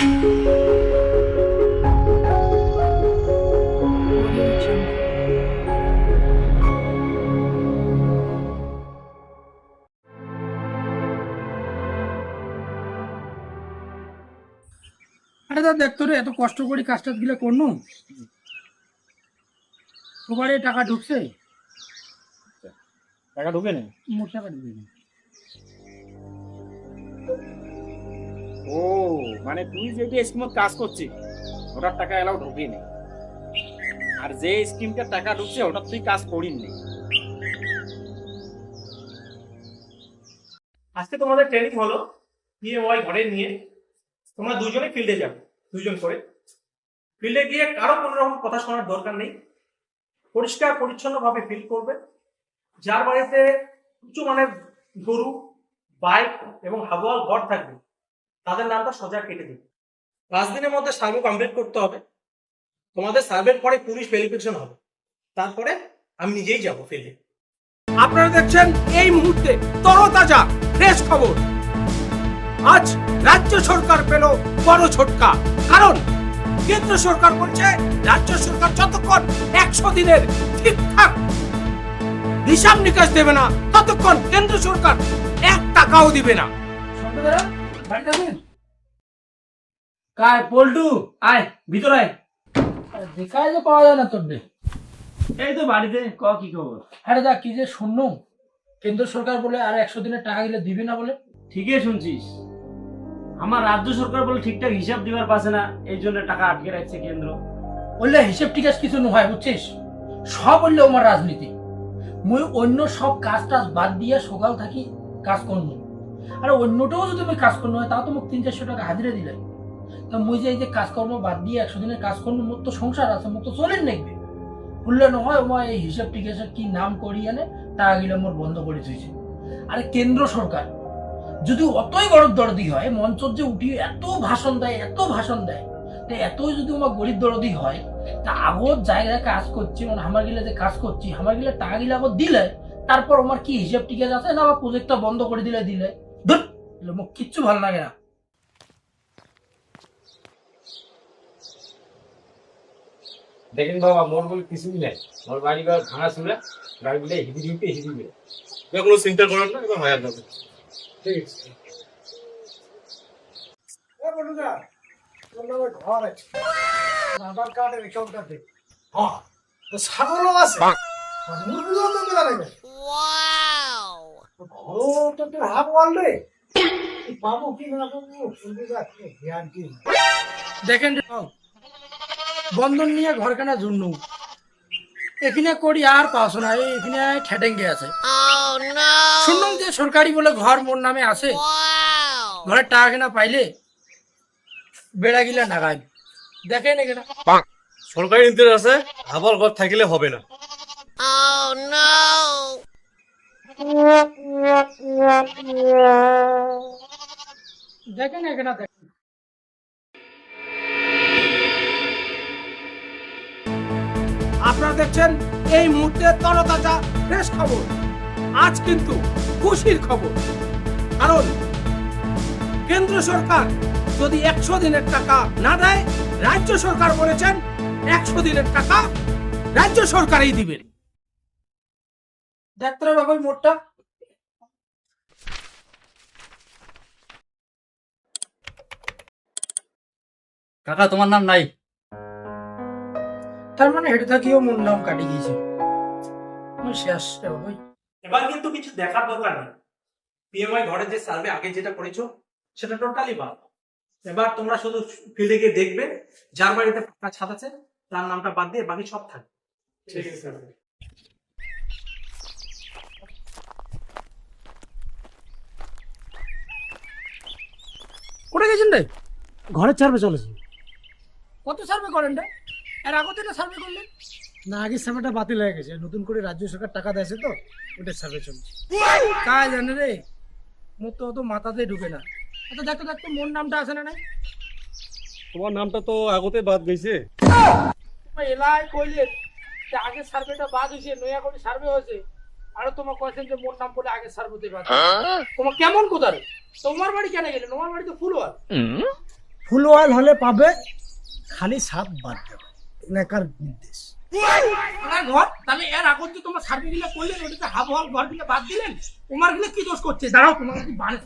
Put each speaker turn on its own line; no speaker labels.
আরে দা দেখ তোরে এত কষ্ট করে কাজটা গুলো করনু? ওবারে টাকা ঢুকছে।
টাকা ঢুকে নেই
মোট টাকা ঢুকে নি।
মানে তুই যেটা স্কিমত কাজ করছিস, ওটার টাকা এলাও ঢুকে নেই আর যে স্কিমটার টাকা ঢুকছে, ওটার তুই কাজ করিস নি
আজকে তোমাদের ট্রেনিং হলো পিএমওয়াই ঘরে নিয়ে। তোমরা দুজনে ফিল্ডে যাবে দুজন করে। ফিল্ডে গিয়ে কারও কোনো রকম কথা শোনার দরকার নেই। পরিষ্কার, পরিচ্ছন্নভাবে ফিল করবে। যার বাড়িতে উঁচু মানের গরু বাইক এবং হাবুয়াল ঘর থাকবে তাদের নামটা সোজা কেটে দেবে পাঁচ দিনের মধ্যে সার্ভে কমপ্লিট করতে হবে। তোমাদের সার্ভের পরে পুলিশ ভেরিফিকেশন হবে। তারপরে আমি নিজেই যাব ফিল্ডে আপনারা দেখছেন এই মুহূর্তে তরতাজা ফ্রেশ খবর। আজ রাজ্য সরকার পেল বড় ছোটকা। কারণ কেন্দ্র সরকার বলছে, রাজ্য সরকার যতক্ষণ একশো দিনের ঠিকঠাক হিসাব নিকাশ দেবে না, ততক্ষণ কেন্দ্র সরকার এক টাকাও দিবে না।
বাড়িতে কায় পল্টু আয় ভিতরে আয়। দেখায় যে পাওয়া যায় না তোর রে।
এই তো বাড়িতে ক কি খবর?
আরে দা কি যে শুননু কেন্দ্র সরকার বলে আর একশো দিনের টাকা গেলে দিবি না বলে।
ঠিকই শুনছিস। আমার রাজ্য সরকার বলে ঠিকঠাক হিসাব দিবার পাছে না এই জন্য টাকা আটকে রাখছে কেন্দ্র।
বললে হিসেব টিকাস কিছু নয় বুঝছিস? সব বললে আমার রাজনীতি। মুই অন্য সব কাজ টাজ বাদ দিয়ে সকাল থাকি কাজ করব আর অন্যটাও যদি আমি কাজ করব হয় তাও তো মোক তিন চারশো টাকা হাজিরা দিলে। তা মুই যে এই যে কাজকর্ম বাদ দিয়ে একশো দিনের কাজ করব মোর তো সংসার আছে, মোর তো চলেন নাকবে বললে নহয় মই এই হিসাব টিকাসের কি নাম করি আনে টাকা গিলে মোর বন্ধ করে থইছে। আরে কেন্দ্র সরকার, যদি অতই গরব দরদি হয় মঞ্চত যে উঠি এত ভাষণ দেয়, এত ভাষণ দেয়, তা এতই যদি আমার গরিব দরদি হয়, তা আগত জায়গায় কাজ করছি মানে আমার গিলে যে কাজ করছি, আমার গিলে টাকা গিলে আগত দিলে, তারপর আমার কি হিসাব টিকাস আছে, না আমার প্রজেক্টটা বন্ধ করে দিলে দিলে? ধুর কিচ্ছু ভালো লাগে না।
দেখেন বাবা মোর বলে কিছুই নাই। মোর বাড়ি ঘর ভাঙা চুরা গাড়ি গুলো হিদি দিতে হিদি দিবে
কোনো চিন্তা করেন না এবার হয়ে যাবে।
ঠিক আছে।
ঘর আছে। আধার কার্ডের অ্যাকাউন্টটাতে
হ্যাঁ তো ছাগলও আছে। মুরগিও তো মেলা
ঘরটা তো হাফ পাবো কি না পাবো দেখেন রে বাবু, বন্ধন নিয়ে ঘর কেনা জুড়নু এখানে করি আর পাস না এই এখানে ঠেটেঙ্গে আছে। শুনলাম যে সরকারি বলে ঘর মোর নামে আছে। ঘরের টাকা কেনা পাইলে বেড়া গিলা নাগাই দেখেন এখানে।
সরকারি ইন্টারেস্ট আছে আবার ঘর থাকিলে হবে না।
দেখেন এখানে
দেখছেন এই মুহূর্তে তরতাজা ফ্রেশ খবর। আজ কিন্তু খুশির খবর। কারণ কেন্দ্র সরকার যদি একশো দিনের টাকা না দেয় রাজ্য সরকার বলেছেন একশো দিনের টাকা রাজ্য সরকারই দিবেন।
দেখতে বাবা মোটটা।
কাকা তোমার নাম নাই?
তার মানে হেঁটে থাকিও মোর নাম কাটি গিয়েছে। শেষ ওই।
এবার কিন্তু কিছু দেখার দরকার নেই। পিএমআই ঘরে যে সার্ভে আগে যেটা করেছ সেটা টোটালি বাদ এবার তোমরা শুধু ফিল্ডে গিয়ে দেখবে যার বাড়িতে ফাঁকা ছাদ আছে তার নামটা বাদ দিয়ে বাকি সব থাকবে। ঠিক আছে স্যার।
কোথায় গেছেন রে?
ঘরের ছাড়বে চলেছে।
কত সার্ভে করেন রে? এর আগত এটা সার্ভে করলেন?
না আগের সার্ভেটা বাতিল হয়ে গেছে। নতুন করে রাজ্য সরকার টাকা দিয়েছে তো ওটার সার্ভে চলছে।
কাজ জানে রে মোর তো অত মাথাতে ঢুকে না। আচ্ছা দেখো দেখো মোর নামটা আছে না নাই?
তোমার নামটা তো আগতে বাদ গেছে।
তোমার এলাই কইলে যে আগের সার্ভেটা বাদ হয়েছে নয়া করে সার্ভে হয়েছে। আর তোমার কয়েছেন যে মোর নাম বলে আগের সার্ভেতে বাদ তোমার কেমন কোথায় তোমার বাড়ি কেন গেলে তোমার বাড়ি তো ফুল
ফুল ওয়াল হলে পাবে খালি সাপ বাদ দেবে। নেকার নির্দেশ।
এর আগুন তো তোমরা সার্ভে করলেন ওটাতে হাফ হল ঘর গিলে বাদ দিলেন? তোমার গিলে কি দোষ করছে? দাঁড়াও, তোমার কি বাড়ি